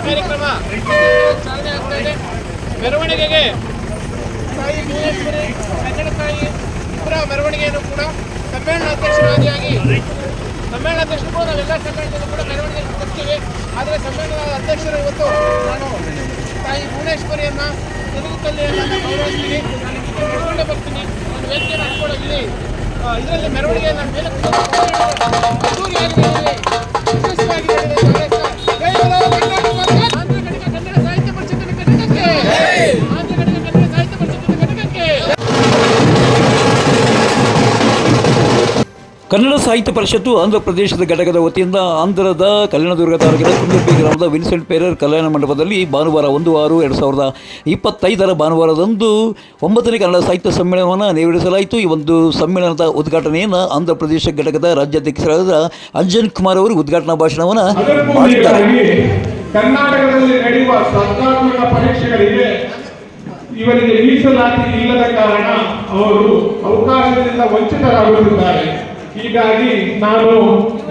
ಕಾರ್ಯಕ್ರಮ ಚಾಲನೆ ಆಗ್ತಾ ಇದೆ. ಮೆರವಣಿಗೆಗೆ ತಾಯಿ ಭುವನೇಶ್ವರಿ ಕನ್ನಡ ತಾಯಿ ಇಬ್ಬರ ಮೆರವಣಿಗೆಯನ್ನು ಕೂಡ ಸಮ್ಮೇಳನ ಅಧ್ಯಕ್ಷರಾದಿಯಾಗಿ ಸಮ್ಮೇಳನ ಅಧ್ಯಕ್ಷರು ಕೂಡ ನಾವೆಲ್ಲ ಸಮ್ಮೇಳನದಲ್ಲಿ ಕೂಡ ಮೆರವಣಿಗೆ ಕೊಡ್ತೀವಿ ಆದರೆ ಸಮ್ಮೇಳನ ಅಧ್ಯಕ್ಷರು ಇವತ್ತು ನಾನು ತಾಯಿ ಭುವನೇಶ್ವರಿಯನ್ನ ತೆಲುಗು ತಲ್ಲಿಯನ್ನು ಗೌರವಿಸ್ತೀನಿ. ನಾನು ಇದಕ್ಕೆ ಬರ್ತೀನಿ. ನಾನು ವೇದಿಕೆ ಹಚ್ಕೊಳ್ಳೋದಿಲ್ಲಿ ಇದರಲ್ಲಿ ಮೆರವಣಿಗೆಯನ್ನು ಮೇಲೆ ಅದ್ದೂರಿಯಾಗಿ ಕನ್ನಡ ಸಾಹಿತ್ಯ ಪರಿಷತ್ತು ಆಂಧ್ರ ಪ್ರದೇಶದ ಘಟಕದ ವತಿಯಿಂದ ಆಂಧ್ರದ ಕಲ್ಯಾಣದುರ್ಗ ತಾಲೂಕಿನ ಕುಂದುಪಿ ಗ್ರಾಮದ ವಿನ್ಸೆಂಟ್ ಪೇರರ್ ಕಲ್ಯಾಣ ಮಂಟಪದಲ್ಲಿ ಭಾನುವಾರ ಒಂದು ಆರು ಎರಡು ಸಾವಿರದ ಇಪ್ಪತ್ತೈದರ ಭಾನುವಾರದಂದು ಒಂಬತ್ತನೇ ಕನ್ನಡ ಸಾಹಿತ್ಯ ಸಮ್ಮೇಳನವನ್ನು ನೆರವೇರಿಸಲಾಯಿತು. ಈ ಒಂದು ಸಮ್ಮೇಳನದ ಉದ್ಘಾಟನೆಯನ್ನು ಆಂಧ್ರ ಪ್ರದೇಶ ಘಟಕದ ರಾಜ್ಯಾಧ್ಯಕ್ಷರಾದ ಅಂಜನ್ ಕುಮಾರ್ ಅವರು ಉದ್ಘಾಟನಾ ಭಾಷಣವನ್ನು ಮಾಡಿದ್ದಾರೆ. ಕರ್ನಾಟಕದಲ್ಲಿ ನಡೆಯುವ ಸ್ಪರ್ಧಾತ್ಮಕ ಪರೀಕ್ಷೆಗಳಿಗೆ ಇವರಿಗೆ ಮೀಸಲಾತಿ ಇಲ್ಲದ ಕಾರಣ ಅವರು ಅವಕಾಶದಿಂದ ವಂಚಿತರಾಗುತ್ತಿದ್ದಾರೆ. ಹೀಗಾಗಿ ನಾನು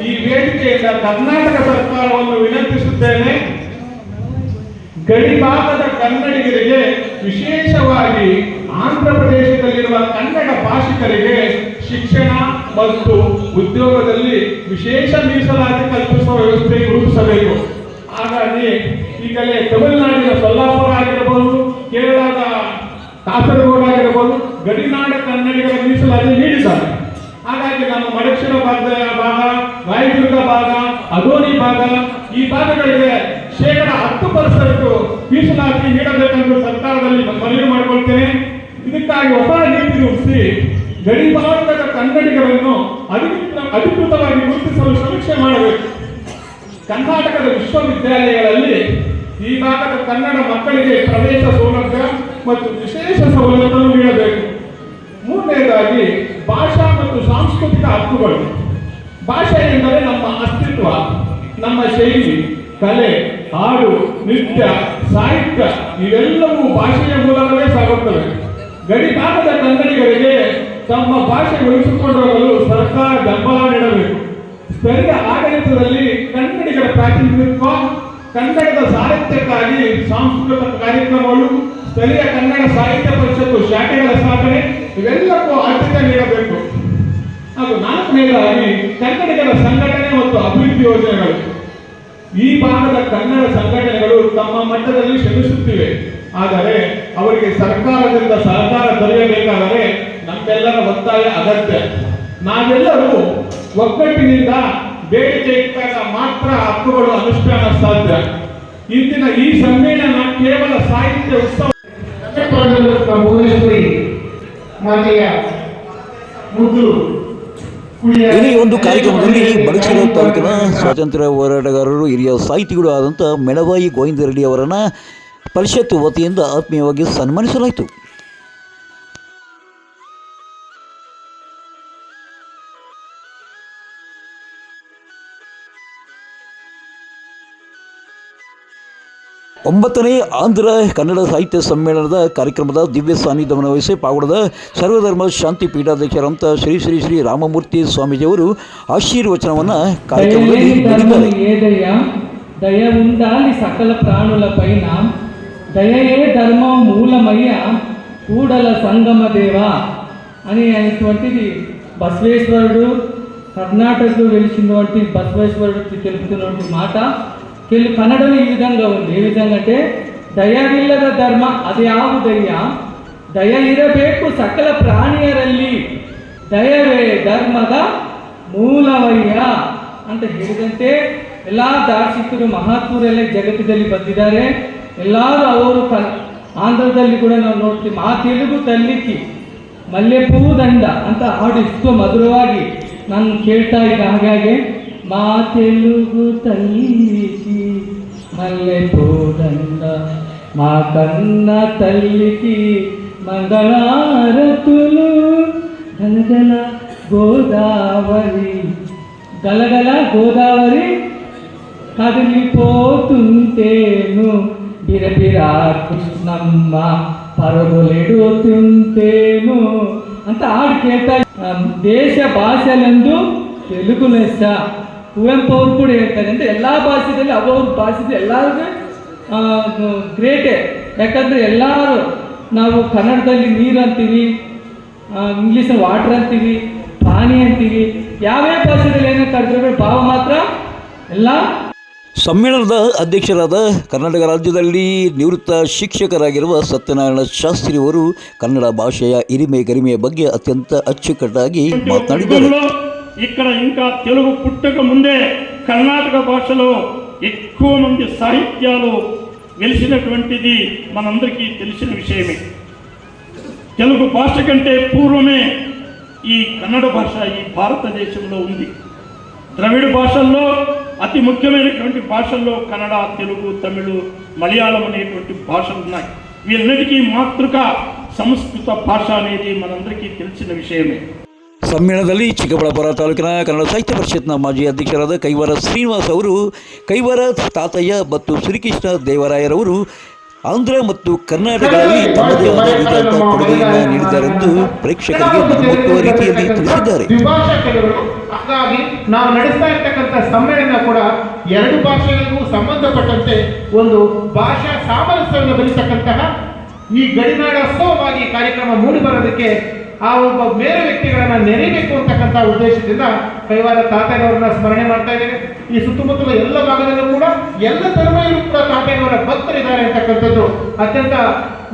ಈ ವೇದಿಕೆಯಿಂದ ಕರ್ನಾಟಕ ಸರ್ಕಾರವನ್ನು ವಿನಂತಿಸುತ್ತೇನೆ. ಗಡಿಭಾಗದ ಕನ್ನಡಿಗರಿಗೆ, ವಿಶೇಷವಾಗಿ ಆಂಧ್ರ ಪ್ರದೇಶದಲ್ಲಿರುವ ಕನ್ನಡ ಭಾಷಿಕರಿಗೆ ಶಿಕ್ಷಣ ಮತ್ತು ಉದ್ಯೋಗದಲ್ಲಿ ವಿಶೇಷ ಮೀಸಲಾತಿ ಕಲ್ಪಿಸುವ ವ್ಯವಸ್ಥೆ ರೂಪಿಸಬೇಕು. ಹಾಗಾಗಿ ಈಗಲೇ ತಮಿಳುನಾಡಿನ ಸೊಲ್ಲಾಪುರ ಆಗಿರಬಹುದು ಕೇರಳದ ಕಾಸರಗೋಡು ಆಗಿರಬಹುದು ಗಡಿನಾಡ ಕನ್ನಡಿಗರ ಮೀಸಲಾತಿ ನೀಡಿದ್ದಾರೆ. ಹಾಗಾಗಿ ನಮ್ಮ ಮಡಕ್ಷಿಣ ಭಾಗದ ಭಾಗ ರಾಯದುರ್ಗ ಭಾಗ ಅಗೋನಿ ಭಾಗ, ಈ ಭಾಗಗಳಿಗೆ ಶೇಕಡ ಹತ್ತು ಪರ್ಸೆಂಟ್ ಮೀಸಲಾತಿ ನೀಡಬೇಕೆಂದು ಸರ್ಕಾರದಲ್ಲಿ ಮನವಿ ಮಾಡಿಕೊಳ್ತೇನೆ. ಇದಕ್ಕಾಗಿ ಹೊಸ ನೀತಿ ರೂಪಿಸಿ ಗಡಿ ಭಾರತದ ಕನ್ನಡಿಗರನ್ನು ಅಧಿಕೃತ ಅಧಿಕೃತವಾಗಿ ಗುರುತಿಸಲು ಸಮೀಕ್ಷೆ ಮಾಡಬೇಕು. ಕರ್ನಾಟಕದ ವಿಶ್ವವಿದ್ಯಾಲಯಗಳಲ್ಲಿ ಈ ಭಾಗದ ಕನ್ನಡ ಮಕ್ಕಳಿಗೆ ಪ್ರವೇಶ ಸೌಲಭ್ಯ ಮತ್ತು ವಿಶೇಷ ಸವಲತ್ತನ್ನು ನೀಡಬೇಕು. ಮೂರನೇದಾಗಿ ಭಾಷಾ ಮತ್ತು ಸಾಂಸ್ಕೃತಿಕ ಹಕ್ಕುಗಳು. ಭಾಷೆ ಎಂದರೆ ನಮ್ಮ ಅಸ್ತಿತ್ವ, ನಮ್ಮ ಶೈಲಿ, ಕಲೆ, ಹಾಡು, ನೃತ್ಯ, ಸಾಹಿತ್ಯ, ಇವೆಲ್ಲವೂ ಭಾಷೆಯ ಮೂಲಕವೇ ಸಾಗುತ್ತವೆ. ಗಡಿ ಭಾಗದ ಕನ್ನಡಿಗರಿಗೆ ತಮ್ಮ ಭಾಷೆ ಉಳಿಸಿಕೊಂಡು ಹೋಗಲು ಸರ್ಕಾರ ಬೆಂಬಲ ನೀಡಬೇಕು. ಸ್ಥಳೀಯ ಆಡಳಿತದಲ್ಲಿ ಕನ್ನಡಿಗರ ಪ್ರಾತಿನಿಧಿತ್ವ ಕನ್ನಡದ ಸಾಹಿತ್ಯಕ್ಕಾಗಿ ಸಾಂಸ್ಕೃತಿಕ ಕಾರ್ಯಕ್ರಮಗಳು, ಸ್ಥಳೀಯ ಕನ್ನಡ ಸಾಹಿತ್ಯ ಪರಿಷತ್ತು ಶಾಖೆಗಳ ಸ್ಥಾಪನೆ, ಇವೆಲ್ಲಕ್ಕೂ ಆದ್ಯತೆ ನೀಡಬೇಕು. ಹಾಗೂ ನಾಲ್ಕನೇದಾಗಿ ಕನ್ನಡಿಗರ ಸಂಘಟನೆ ಮತ್ತು ಅಭಿವೃದ್ಧಿ ಯೋಜನೆಗಳು. ಈ ಭಾಗದ ಕನ್ನಡ ಸಂಘಟನೆಗಳು ತಮ್ಮ ಮಟ್ಟದಲ್ಲಿ ಶ್ರಮಿಸುತ್ತಿವೆ. ಆದರೆ ಅವರಿಗೆ ಸರ್ಕಾರದಿಂದ ಸಹಕಾರ ದೊರೆಯಬೇಕಾದರೆ ನಮ್ಮೆಲ್ಲರ ಒತ್ತಾಯ ಅಗತ್ಯ. ನಾವೆಲ್ಲರೂ ಒಗ್ಗಟ್ಟಿನಿಂದ ಬೇಡಿಕೆ ಇಟ್ಟಾಗ ಮಾತ್ರ ಹಕ್ಕುಗಳು ಅನುಷ್ಠಾನ ಸಾಧ್ಯ. ಇಂದಿನ ಈ ಸಮ್ಮೇಳನ ಕೇವಲ ಸಾಹಿತ್ಯ ಉತ್ಸವ ಭುವನೇಶ್ವರಿ ಮಾತೆಯ ಮುದ್ದು ಈ ಒಂದು ಕಾರ್ಯಕ್ರಮದಲ್ಲಿ ಬಡಚೇರ ತಾಲೂಕಿನ ಸ್ವಾತಂತ್ರ್ಯ ಹೋರಾಟಗಾರರು, ಹಿರಿಯ ಸಾಹಿತಿಗಳು ಆದಂಥ ಮೆಣವಾಯಿ ಗೋವಿಂದ ರೆಡ್ಡಿ ಅವರನ್ನು ಪರಿಷತ್ತು ವತಿಯಿಂದ ಆತ್ಮೀಯವಾಗಿ ಸನ್ಮಾನಿಸಲಾಯಿತು. ಒಂಬತ್ತನೇ ಆಂಧ್ರ ಕನ್ನಡ ಸಾಹಿತ್ಯ ಸಮ್ಮೇಳನದ ಕಾರ್ಯಕ್ರಮದ ದಿವ್ಯ ಸಾನ್ನಿಧ್ಯವನ್ನು ವಹಿಸಿ ಪಾವಗಡದ ಸರ್ವಧರ್ಮ ಶಾಂತಿ ಪೀಠಾಧ್ಯಕ್ಷರಂತ ಶ್ರೀ ಶ್ರೀ ಶ್ರೀ ರಾಮಮೂರ್ತಿ ಸ್ವಾಮೀಜಿಯವರು ಆಶೀರ್ವಚನವನ್ನು ಕಾರ್ಯಕ್ರಮದಲ್ಲಿ ನೀಡಿದ್ದಾರೆ ఏదయ్యా దయ ఉండాలి సకల ప్రాణులపైన దయయే ధర్మం మూలమయ్య కూడల సంగమ దేవా అని అనేటువంటిది బసవేశ్వరుడు కర్ణాటకలో వెలిసినటువంటి బసవేశ్వరుడు తెలుపుతున్నటువంటి మాట ಕೆಲವು ಕನ್ನಡವೇ ಈ ವಿಧಂಗೆ ಒಂದು ಈ ವಿಧಂಗ ದಯವಿಲ್ಲದ ಧರ್ಮ ಅದ್ಯಾವುದಯ್ಯ ದಯ ಇರಬೇಕು ಸಕಲ ಪ್ರಾಣಿಯರಲ್ಲಿ. ದಯವೇ ಧರ್ಮದ ಮೂಲವಯ್ಯ ಅಂತ ಹೇಳಿದಂತೆ ಎಲ್ಲ ದಾರ್ಶಿಕರು ಮಹಾತ್ಮರೆಲ್ಲ ಜಗತ್ತಿನಲ್ಲಿ ಬಂದಿದ್ದಾರೆ. ಎಲ್ಲರೂ ಅವರು ಕ, ಆಂಧ್ರದಲ್ಲಿ ಕೂಡ ನಾವು ನೋಡ್ತೀವಿ, ಮಾ ತೆಲುಗು ತಲ್ಲಿಕ್ಕಿ ಮಲ್ಲೆಪೂ ದಂಡ ಅಂತ ಹಾಡು ಇಷ್ಟು ಮಧುರವಾಗಿ ನಾನು ಕೇಳ್ತಾ ಇದ್ದೆ ಹಾಗಾಗಿ మా తెలుగు తల్లికి మల్లె మా కన్న తల్లికి మంగళారతులు. గలగల గోదావరి గలగల గోదావరి కదిలిపోతుంటేను బిరబిరా కృష్ణమ్మ పరుగులెడుతుంటేను. అంత ఆడికేత దేశ భాషలందు తెలుగు లెస్స. ಕುವೆಂಪು ಅವರು ಕೂಡ ಹೇಳ್ತಾರೆ ಅಂದರೆ ಎಲ್ಲ ಭಾಷೆದಲ್ಲಿ ಭಾಷೆ ಭಾಷೆದಲ್ಲಿ ಎಲ್ಲರಿಗೂ ಗ್ರೇಟೇ. ಯಾಕಂದರೆ ಎಲ್ಲರೂ ನಾವು ಕನ್ನಡದಲ್ಲಿ ನೀರು ಅಂತೀವಿ ಇಂಗ್ಲೀಷಲ್ಲಿ ವಾಟರ್ ಅಂತೀವಿ, ಪಾನಿ ಅಂತೀವಿ, ಯಾವ್ಯಾವ ಭಾಷೆದಲ್ಲಿ ಏನೋ ಕರೆದ್ರೆ ಭಾವ ಮಾತ್ರ ಎಲ್ಲ ಸಮ್ಮೇಳನದ ಅಧ್ಯಕ್ಷರಾದ ಕರ್ನಾಟಕ ರಾಜ್ಯದಲ್ಲಿ ನಿವೃತ್ತ ಶಿಕ್ಷಕರಾಗಿರುವ ಸತ್ಯನಾರಾಯಣ ಶಾಸ್ತ್ರಿಯವರು ಕನ್ನಡ ಭಾಷೆಯ ಇರಿಮೆ ಗರಿಮೆಯ ಬಗ್ಗೆ ಅತ್ಯಂತ ಅಚ್ಚುಕಟ್ಟಾಗಿ ಮಾತನಾಡಿದ್ದಾರೆ. ఇక్కడ ఇంకా తెలుగు పుట్టక ముందే కర్ణాటక భాషలో ఎక్కువ మంది సాహిత్యాలు వెలిసినటువంటిది మనందరికీ తెలిసిన విషయమే. తెలుగు భాష కంటే పూర్వమే ఈ కన్నడ భాష ఈ భారతదేశంలో ఉంది. ద్రవిడ భాషల్లో అతి ముఖ్యమైనటువంటి భాషల్లో కన్నడ తెలుగు తమిళు మలయాళం అనేటువంటి భాషలు ఉన్నాయి. వీళ్ళన్నిటికీ మాతృక సంస్కృత భాష అనేది మనందరికీ తెలిసిన విషయమే. ಸಮ್ಮೇಳನದಲ್ಲಿ ಚಿಕ್ಕಬಳ್ಳಾಪುರ ತಾಲೂಕಿನ ಕನ್ನಡ ಸಾಹಿತ್ಯ ಪರಿಷತ್ನ ಮಾಜಿ ಅಧ್ಯಕ್ಷರಾದ ಕೈವಾರ ಶ್ರೀನಿವಾಸ್ ಅವರು, ಕೈವಾರ ತಾತಯ್ಯ ಮತ್ತು ಶ್ರೀಕೃಷ್ಣ ದೇವರಾಯರವರು ಆಂಧ್ರ ಮತ್ತು ಕರ್ನಾಟಕದಲ್ಲಿ ತಮ್ಮದೇ ಆದ ರೀತಿಯಾದ ಕೊಡುಗೆಯನ್ನು ನೀಡಿದ್ದಾರೆಂದು ಪ್ರೇಕ್ಷಕರಿಗೆ ಮನಮುಟ್ಟುವ ರೀತಿಯಲ್ಲಿ ತಿಳಿಸಿದ್ದಾರೆ. ಹಾಗಾಗಿ ನಾವು ನಡೆಸ್ತಾ ಇರ್ತಕ್ಕಂಥ ಸಮ್ಮೇಳನ ಕೂಡ ಎರಡು ಭಾಷೆಗಳಿಗೂ ಸಂಬಂಧಪಟ್ಟಂತೆ ಒಂದು ಭಾಷಾ ಸಾಮರಸ್ಯವನ್ನು ಬೆಳೆಸತಕ್ಕಂತಹ ಈ ಗಡಿನಾಡೋತ್ಸವವಾಗಿ ಕಾರ್ಯಕ್ರಮ ಮೂಡಿ ಬರೋದಕ್ಕೆ ಆ ಒಬ್ಬ ಬೇರೆ ವ್ಯಕ್ತಿಗಳನ್ನ ನೆನೆಯಬೇಕು ಅಂತಕ್ಕಂಥ ಉದ್ದೇಶದಿಂದ ಕೈವಾರ ತಾತಯ್ಯನವರನ್ನ ಸ್ಮರಣೆ ಮಾಡ್ತಾ ಇದ್ದೇನೆ. ಈ ಸುತ್ತಮುತ್ತಲ ಎಲ್ಲ ಭಾಗದಲ್ಲೂ ಕೂಡ ಎಲ್ಲ ಧರ್ಮಗಳು ಕೂಡ ತಾತಯ್ಯನವರ ಭಕ್ತರಿದ್ದಾರೆ ಅಂತಕ್ಕಂಥದ್ದು ಅತ್ಯಂತ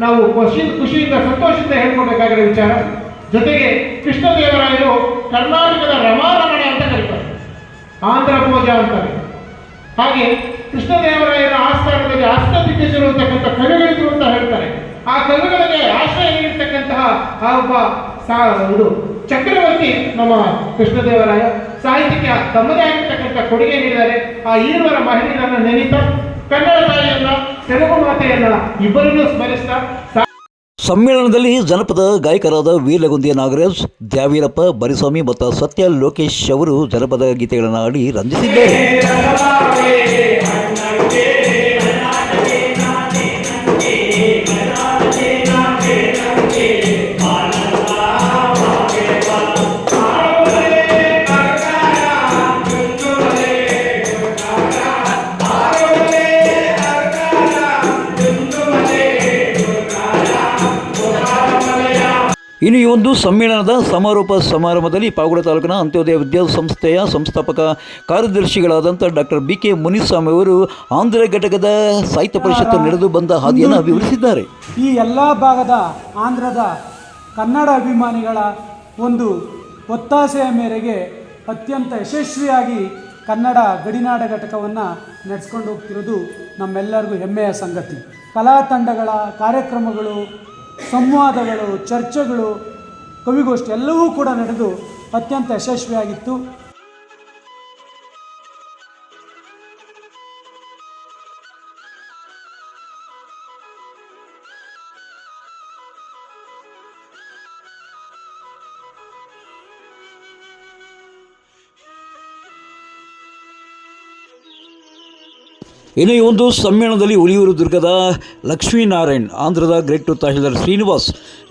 ನಾವು ಖುಷಿ ಖುಷಿಯಿಂದ, ಸಂತೋಷದಿಂದ ಹೇಳ್ಕೊಡ್ಬೇಕಾಗಿರೋ ವಿಚಾರ. ಜೊತೆಗೆ ಕೃಷ್ಣದೇವರಾಯರು ಕರ್ನಾಟಕದ ರಮಾರಮಣ ಅಂತ ಕರೀತಾರೆ. ಆಂಧ್ರ ಪೂಜ ಅಂತಾರೆ ಹಾಗೆ ಕೃಷ್ಣದೇವರಾಯರ ಆಸ್ಥಾನದಲ್ಲಿ ಅಷ್ಟದಿಗ್ಗಜರು ಅಂತಕ್ಕಂಥ ಕವಿಗಳಿದ್ರು ಅಂತ ಹೇಳ್ತಾರೆ. ಆ ಕವಿಗಳಿಗೆ ಆಶ್ರಯ ನೀಡಿರ್ತಕ್ಕಂತಹ ಆ ಒಬ್ಬ ಸಾ ಇದು ಚಕ್ರವರ್ತಿ ನಮ್ಮ ಕೃಷ್ಣದೇವರಾಯ ಸಾಹಿತ್ಯಕ್ಕೆ ತಮ್ಮದೇ ಆಗಿರ್ತಕ್ಕಂಥ ಕೊಡುಗೆ ನೀಡಿದ್ದಾರೆ. ಆ ಈರುವರ ಮಹಿಳೆಯರನ್ನ ನೆನೀತಾ ಕನ್ನಡ ತಾಯಿಯನ್ನ ತೆಲುಗು ಮಾತೆಯನ್ನ ಇಬ್ಬರನ್ನೂ ಸ್ಮರಿಸ್ತಾ ಸಮ್ಮೇಳನದಲ್ಲಿ ಜನಪದ ಗಾಯಕರಾದ ವೀರಗುಂದಿಯ ನಾಗರಾಜ್ ದ್ಯಾವೀರಪ್ಪ ಬರಿಸ್ವಾಮಿ ಮತ್ತು ಸತ್ಯ ಲೋಕೇಶ್ ಅವರು ಜನಪದ ಗೀತೆಗಳನ್ನು ಆಡಿ ರಂಜಿಸಿದ್ದಾರೆ ಇನ್ನು ಈ ಒಂದು ಸಮ್ಮೇಳನದ ಸಮಾರೋಪ ಸಮಾರಂಭದಲ್ಲಿ ಪಾವಗಡ ತಾಲೂಕಿನ ಅಂತ್ಯೋದಯ ವಿದ್ಯಾಸಂಸ್ಥೆಯ ಸಂಸ್ಥಾಪಕ ಕಾರ್ಯದರ್ಶಿಗಳಾದಂಥ ಡಾಕ್ಟರ್ ಬಿ ಕೆ ಮುನಿಸ್ವಾಮಿ ಅವರು ಆಂಧ್ರ ಘಟಕದ ಸಾಹಿತ್ಯ ಪರಿಷತ್ತು ನಡೆದು ಬಂದ ಹಾದಿಯನ್ನು ವಿವರಿಸಿದ್ದಾರೆ ಈ ಎಲ್ಲ ಭಾಗದ ಆಂಧ್ರದ ಕನ್ನಡ ಅಭಿಮಾನಿಗಳ ಒಂದು ಒತ್ತಾಸೆಯ ಮೇರೆಗೆ ಅತ್ಯಂತ ಯಶಸ್ವಿಯಾಗಿ ಕನ್ನಡ ಗಡಿನಾಡ ಘಟಕವನ್ನು ನಡೆಸ್ಕೊಂಡು ಹೋಗ್ತಿರೋದು ನಮ್ಮೆಲ್ಲರಿಗೂ ಹೆಮ್ಮೆಯ ಸಂಗತಿ. ಕಲಾ ತಂಡಗಳ ಕಾರ್ಯಕ್ರಮಗಳು ಸಂವಾದಗಳು ಚರ್ಚೆಗಳು ಕವಿಗೋಷ್ಠಿ ಎಲ್ಲವೂ ಕೂಡ ನಡೆದು ಅತ್ಯಂತ ಯಶಸ್ವಿಯಾಗಿತ್ತು. ಇನ್ನು ಈ ಒಂದು ಸಮ್ಮೇಳನದಲ್ಲಿ ಉಳಿಯೂರು ದುರ್ಗದ ಲಕ್ಷ್ಮೀನಾರಾಯಣ್, ಆಂಧ್ರದ ಗ್ರೇಟ್ ತಹಶೀಲ್ದಾರ್ ಶ್ರೀನಿವಾಸ್,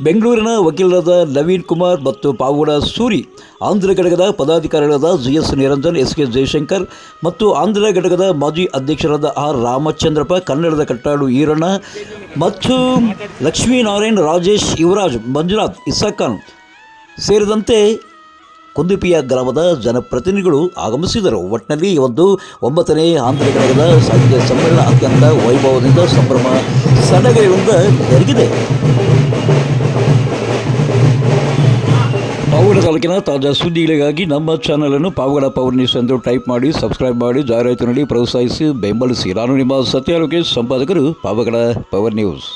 ಬೆಂಗಳೂರಿನ ವಕೀಲರಾದ ನವೀನ್ ಕುಮಾರ್ ಮತ್ತು ಪಾವಗಡ ಸೂರಿ, ಆಂಧ್ರ ಘಟಕದ ಪದಾಧಿಕಾರಿಗಳಾದ G S Niranjan S K Jayashankar ಮತ್ತು ಆಂಧ್ರ ಘಟಕದ ಮಾಜಿ ಅಧ್ಯಕ್ಷರಾದ ಆರ್ ರಾಮಚಂದ್ರಪ್ಪ, ಕನ್ನಡದ ಕಟ್ಟಾಡು ಈರಣ್ಣ ಮತ್ತು ಲಕ್ಷ್ಮೀನಾರಾಯಣ್, ರಾಜೇಶ್, ಯುವರಾಜ್, ಮಂಜುನಾಥ್ ಇಸಾಖಾನ್ ಸೇರಿದಂತೆ ಕುಂದುಪಿಯ ಗ್ರಾಮದ ಜನಪ್ರತಿನಿಧಿಗಳು ಆಗಮಿಸಿದರು. ಒಟ್ಟಿನಲ್ಲಿ ಒಂದು ಒಂಬತ್ತನೇ ಆಂಧ್ರ ಘಟಕದ ಸಾಹಿತ್ಯ ಸಮ್ಮೇಳನ ಅತ್ಯಂತ ವೈಭವದಿಂದ ಸಂಭ್ರಮ ಸಡಗರದಿಂದ ಜರುಗಿದೆ ಪಾವಗಡ ತಾಲೂಕಿನ ತಾಜಾ ಸುದ್ದಿಗಳಿಗಾಗಿ ನಮ್ಮ ಚಾನಲನ್ನು ಪಾವಗಡ ಪವರ್ ನ್ಯೂಸ್ ಎಂದು ಟೈಪ್ ಮಾಡಿ, ಸಬ್ಸ್ಕ್ರೈಬ್ ಮಾಡಿ, ಜಾಹೀರಾತು ನೀಡಿ ಪ್ರೋತ್ಸಾಹಿಸಿ ಬೆಂಬಲಿಸಿ. ನಾನು ನಿಮ್ಮ ಸತ್ಯ ಸಂಪಾದಕರು ಪಾವಗಡ ಪವರ್ ನ್ಯೂಸ್.